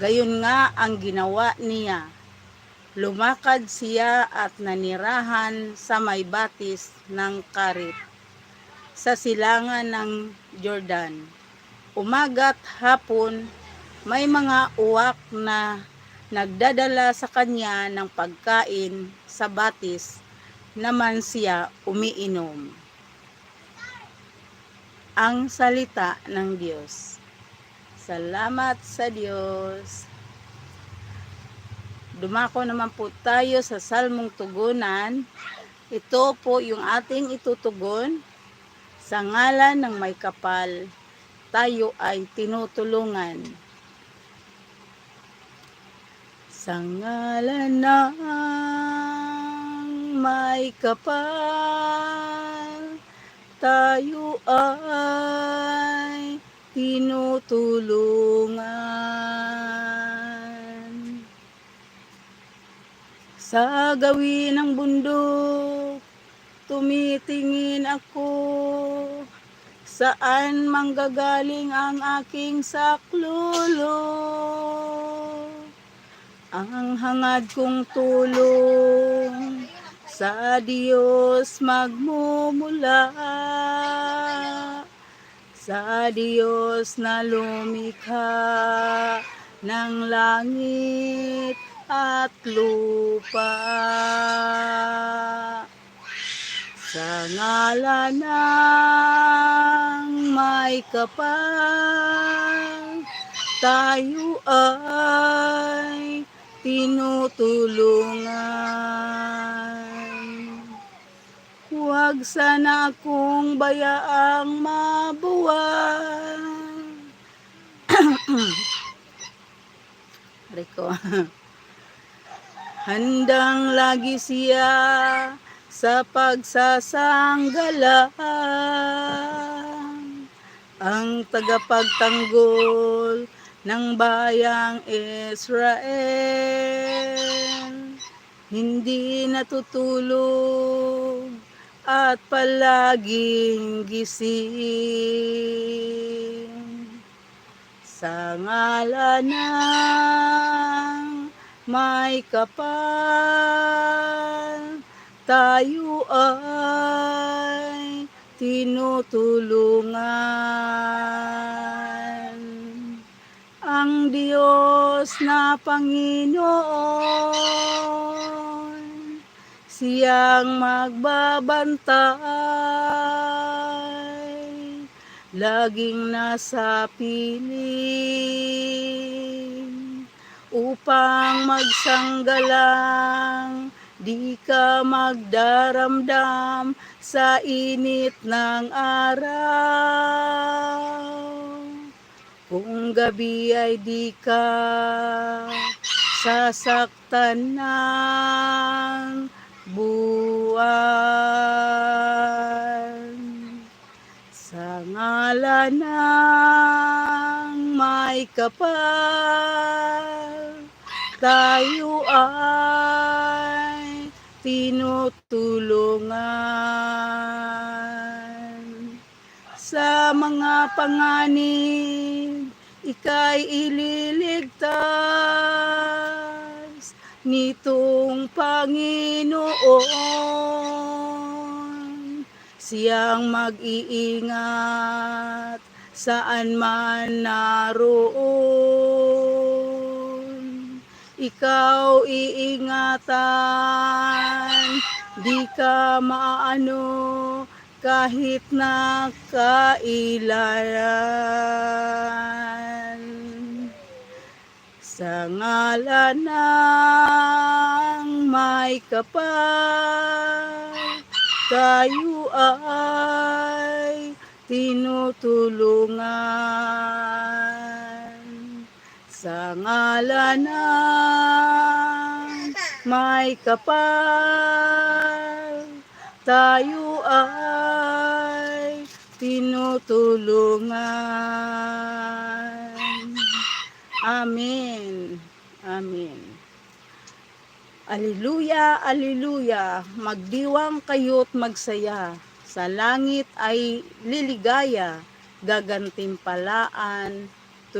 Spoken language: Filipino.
Gayon nga ang ginawa niya. Lumakad siya at nanirahan sa may batis ng Karit sa silangan ng Jordan. Umaga't hapon, may mga uwak na nagdadala sa kanya ng pagkain sa batis naman siya umiinom. Ang salita ng Diyos. Salamat sa Diyos. Dumako naman po tayo sa Salmong Tugunan. Ito po yung ating itutugon. Sa ngalan ng may kapal, tayo ay tinutulungan. Sa ngalan ng may kapal, tayo ay tinutulungan. Sa gawin ng bundok, tumitingin ako, saan manggagaling ang aking saklolo. Ang hangad kong tulong sa Diyos magmumula. Sa Diyos na lumikha ng langit at lupa. Sa ngalan ng may kapal, tayo ay tinutulungan. Huwag sana akong bayaang mabuwag. Rico. Handang lagi siya sa pagsasanggala. Ang tagapagtanggol ng bayang Israel. Hindi natutulog at palaging gising. Sa ngalan ng may kapal, tayo ay tinutulungan. Ang Diyos na Panginoon, siyang magbabantay, laging nasa piling, upang magsanggalang Di ka magdaramdam sa init ng araw. Kung gabi ay di ka sasaktan ng buwan. Sa ngalan ng may kapal, tayo ay tinutulungan. Sa mga panganib, ika'y ililigtas nitong Panginoon. Siyang mag-iingat saan man naroon. Ikaw iingatan, di ka maano kahit na kailan. Sa ngalan ng may kapal, tayo ay tinutulungan. Sa ngalan ng may kapal, tayo ay tinutulungan. Amen. Amen. Aliluya, aliluya, magdiwang kayo't magsaya. Sa langit ay liligaya, gagantimpalaan